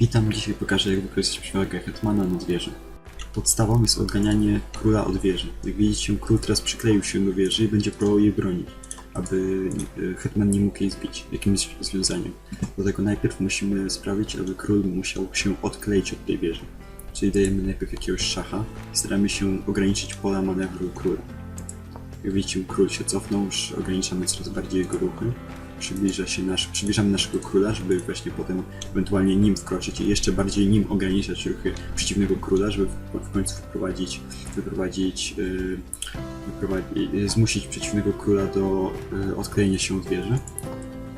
Witam, dzisiaj pokażę jak wykorzystać przewagę Hetmana nad wieżą. Podstawą jest odganianie króla od wieży. Jak widzicie, król teraz przykleił się do wieży i będzie próbował jej bronić, aby e, Hetman nie mógł jej zbić jakimś rozwiązaniem. Dlatego najpierw musimy sprawić, aby król musiał się odkleić od tej wieży. Czyli dajemy najpierw jakiegoś szacha i staramy się ograniczyć pola manewru króla. Jak widzicie, król się cofnął, już ograniczamy coraz bardziej jego ruchy. Przybliża się nasz, przybliżamy naszego króla, żeby właśnie potem ewentualnie nim wkroczyć i jeszcze bardziej nim ograniczać ruchy przeciwnego króla, żeby w, w końcu wprowadzić, wyprowadzić, yy, wyprowadzić, yy, zmusić przeciwnego króla do yy, odklejenia się od wieży.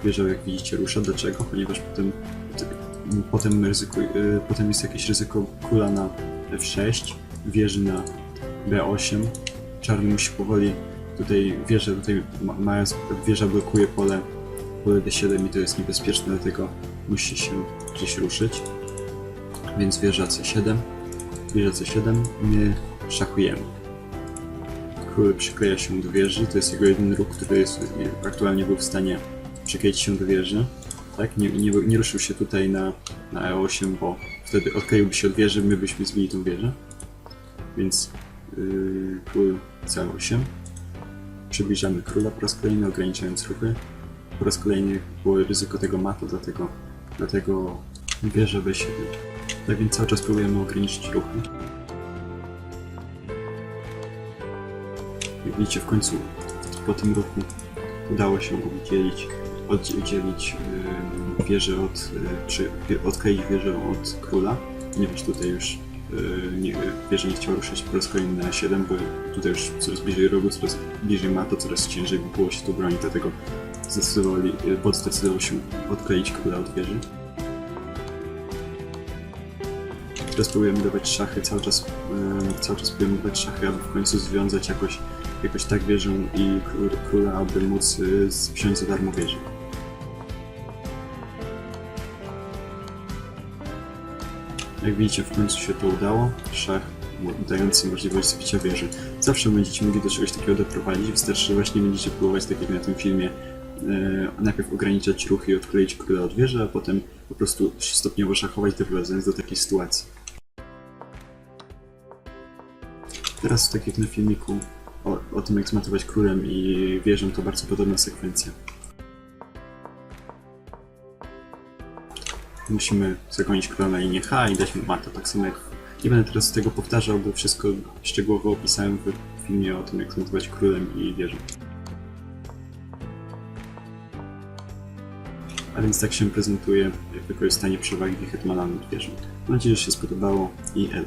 Wieża, jak widzicie, rusza. Dlaczego? Ponieważ potem, potem, ryzyko, yy, potem jest jakieś ryzyko króla na F6, wieży na B8. Czarny musi powoli tutaj wieża, tutaj ma, mając, wieża blokuje pole, pole D7 i to jest niebezpieczne, dlatego musi się gdzieś ruszyć. Więc wieża C7, wieża C7, my szachujemy. Król przykleja się do wieży, to jest jego jedyny ruch, który jest, aktualnie był w stanie przykleić się do wieży. Tak? Nie, nie, nie ruszył się tutaj na, na E8, bo wtedy odkleiłby się od wieży, my byśmy zbili tą wieżę. Więc yy, król C8. Przybliżamy króla po raz kolejny, ograniczając ruchy. Po raz kolejny było ryzyko tego matu, dlatego, dlatego wieża B7. Tak więc cały czas próbujemy ograniczyć ruchy. Jak widzicie, w końcu po tym ruchu udało się oddzielić, oddzielić yy, wieżę od, yy, odkleić wieżę od króla, ponieważ tutaj już yy, nie, nie chciała ruszać po raz kolejny na 7, bo tutaj już coraz bliżej rogu, coraz bliżej matu, coraz ciężej by było się tu bronić, dlatego zdecydowali, bot zdecydował się odkleić króla od wieży. Teraz próbujemy dawać szachy, cały czas, yy, cały czas próbujemy dawać szachy, aby w końcu związać jakoś, jakoś tak wieżę i król, króla, aby móc yy, wziąć za darmo wieżę. Jak widzicie, w końcu się to udało. Szach dający możliwość zbicia wieży. Zawsze będziecie mogli do czegoś takiego doprowadzić. Wystarczy, że właśnie będziecie próbować, tak jak na tym filmie, e, najpierw ograniczać ruchy i odkleić króla od wieży, a potem po prostu stopniowo szachować, doprowadzając do takiej sytuacji. Teraz, tak jak na filmiku o, o tym, jak zmatować królem i wieżą, to bardzo podobna sekwencja. Musimy zagonić króla na linię H i dać mu matę, tak samo jak... Nie będę teraz tego powtarzał, bo wszystko szczegółowo opisałem w filmie o tym, jak zmatować królem i wieżą. A więc tak się prezentuje wykorzystanie przewagi Hetmana nad wieżą. Mam nadzieję, że się spodobało i L.